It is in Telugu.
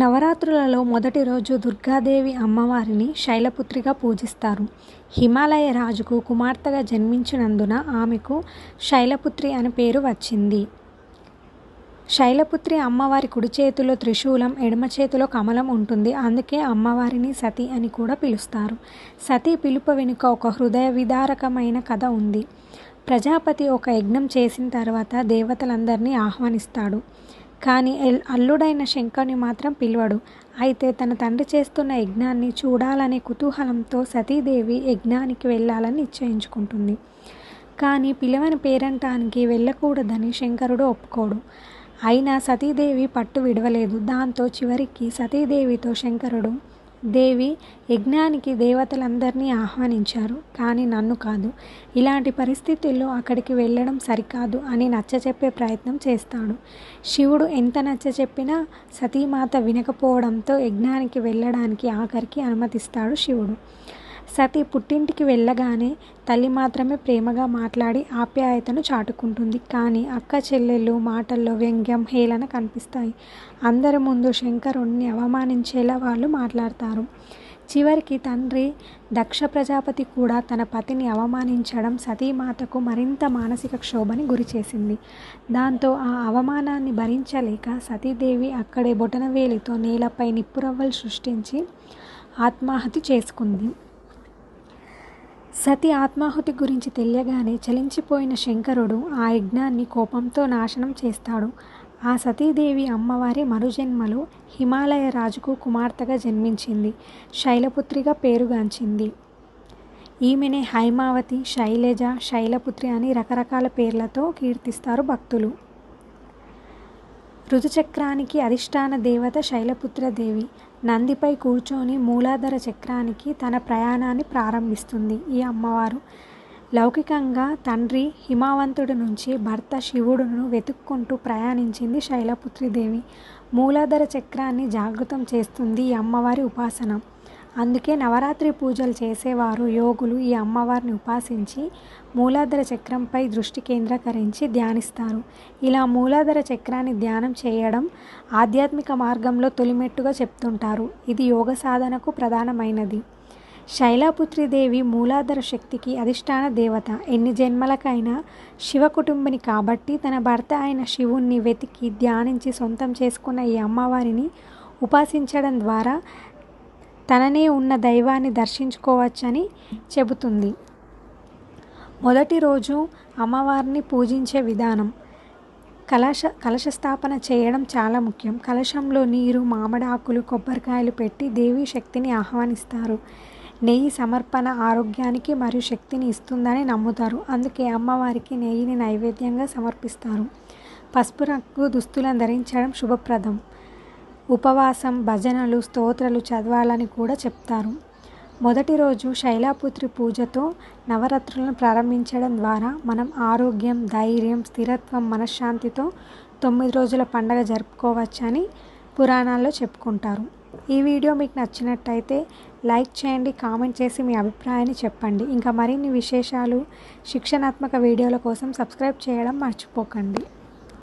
నవరాత్రులలో మొదటి రోజు దుర్గాదేవి అమ్మవారిని శైలపుత్రిగా పూజిస్తారు. హిమాలయ రాజుకు కుమార్తెగా జన్మించినందున ఆమెకు శైలపుత్రి అని పేరు వచ్చింది. శైలపుత్రి అమ్మవారి కుడి చేతిలో త్రిశూలం ఎడమ చేతిలో కమలం ఉంటుంది. అందుకే అమ్మవారిని సతి అని కూడా పిలుస్తారు. సతి పిలుపు వెనుక ఒక హృదయ విదారకమైన కథ ఉంది. ప్రజాపతి ఒక యజ్ఞం చేసిన తర్వాత దేవతలందరినీ ఆహ్వానిస్తాడు. కానీ ఎల్- అల్లుడైన శంకర్ని మాత్రం పిలవడు. అయితే తన తండ్రి చేస్తున్న యజ్ఞాన్ని చూడాలనే కుతూహలంతో సతీదేవి యజ్ఞానికి వెళ్ళాలని నిశ్చయించుకుంటుంది. కానీ పిలవని పేరంటానికి వెళ్ళకూడదని శంకరుడు ఒప్పుకోడు. అయినా సతీదేవి పట్టు విడవలేదు. దాంతో చివరికి సతీదేవితో శంకరుడు దేవి యజ్ఞానికి దేవతలందరినీ ఆహ్వానించారు కానీ నన్ను కాదు. ఇలాంటి పరిస్థితుల్లో అక్కడికి వెళ్ళడం సరికాదు అని నచ్చచెప్పే ప్రయత్నం చేస్తాడు. శివుడు ఎంత నచ్చచెప్పినా సతీమాత వినకపోవడంతో యజ్ఞానికి వెళ్ళడానికి ఆఖరికి అనుమతిస్తాడు శివుడు. సతి పుట్టింటికి వెళ్ళగానే తల్లి మాత్రమే ప్రేమగా మాట్లాడి ఆప్యాయతను చాటుకుంటుంది. కానీ అక్క చెల్లెళ్ళు మాటల్లో వ్యంగ్యం హేళన కనిపిస్తాయి. అందరి ముందు శంకరుణ్ణి అవమానించేలా వాళ్ళు మాట్లాడతారు. చివరికి తండ్రి దక్ష ప్రజాపతి కూడా తన పతిని అవమానించడం సతీమాతకు మరింత మానసిక క్షోభని గురిచేసింది దాంతో ఆ అవమానాన్ని భరించలేక సతీదేవి అక్కడే బొటనవేలితో నేలపై నిప్పురవ్వలు సృష్టించి ఆత్మాహత్య చేసుకుంది. సతి ఆత్మాహుతి గురించి తెలియగానే చలించిపోయిన శంకరుడు ఆ యజ్ఞాన్ని కోపంతో నాశనం చేస్తాడు. ఆ సతీదేవి అమ్మవారి మరుజన్మలో హిమాలయ రాజుకు కుమార్తెగా జన్మించింది. శైలపుత్రిగా పేరుగాంచింది. ఈమెనే హైమావతి శైలజ శైలపుత్రి అని రకరకాల పేర్లతో కీర్తిస్తారు భక్తులు. ఋతుచక్రానికి అధిష్టాన దేవత శైలపుత్రదేవి నందిపై కూర్చొని మూలాధార చక్రానికి తన ప్రయాణాన్ని ప్రారంభిస్తుంది ఈ అమ్మవారు. లౌకికంగా తండ్రి హిమావంతుడి నుంచి భర్త శివుడును వెతుక్కుంటూ ప్రయాణించింది శైలపుత్రిదేవి మూలాధార చక్రాన్ని జాగృతం చేస్తుంది ఈ అమ్మవారి ఉపాసన. అందుకే నవరాత్రి పూజలు చేసేవారు యోగులు ఈ అమ్మవారిని ఉపాసించి మూలాధార చక్రంపై దృష్టి కేంద్రీకరించి ధ్యానిస్తారు. ఇలా మూలాధార చక్రాన్ని ధ్యానం చేయడం ఆధ్యాత్మిక మార్గంలో తొలిమెట్టుగా చెప్తుంటారు. ఇది యోగ సాధనకు ప్రధానమైనది. శైలాపుత్రిదేవి మూలాధార శక్తికి అధిష్టాన దేవత. ఎన్ని జన్మలకైనా శివ కుటుంబిని కాబట్టి తన భర్త అయిన శివుణ్ణి వెతికి ధ్యానించి సొంతం చేసుకున్న ఈ అమ్మవారిని ఉపాసించడం ద్వారా తననే ఉన్న దైవాన్ని దర్శించుకోవచ్చని చెబుతుంది. మొదటి రోజు అమ్మవారిని పూజించే విధానం. కలశ కలశ స్థాపన చేయడం చాలా ముఖ్యం. కలశంలో నీరు మామిడాకులు కొబ్బరికాయలు పెట్టి దేవి శక్తిని ఆహ్వానిస్తారు. నెయ్యి సమర్పణ ఆరోగ్యానికి మరియు శక్తిని ఇస్తుందని నమ్ముతారు. అందుకే అమ్మవారికి నెయ్యిని నైవేద్యంగా సమర్పిస్తారు. పసుపు రంగు దుస్తులను ధరించడం శుభప్రదం. ఉపవాసం భజనలు స్తోత్రాలు చదవాలని కూడా చెప్తారు. మొదటి రోజు శైలాపుత్రి పూజతో నవరాత్రులను ప్రారంభించడం ద్వారా మనం ఆరోగ్యం ధైర్యం స్థిరత్వం మనశ్శాంతితో తొమ్మిది రోజుల పండగ జరుపుకోవచ్చని పురాణాల్లో చెప్పుకుంటారు. ఈ వీడియో మీకు నచ్చినట్టయితే లైక్ చేయండి కామెంట్ చేసి మీ అభిప్రాయాన్ని చెప్పండి. ఇంకా మరిన్ని విశేషాలు శిక్షణాత్మక వీడియోల కోసం సబ్స్క్రైబ్ చేయడం మర్చిపోకండి.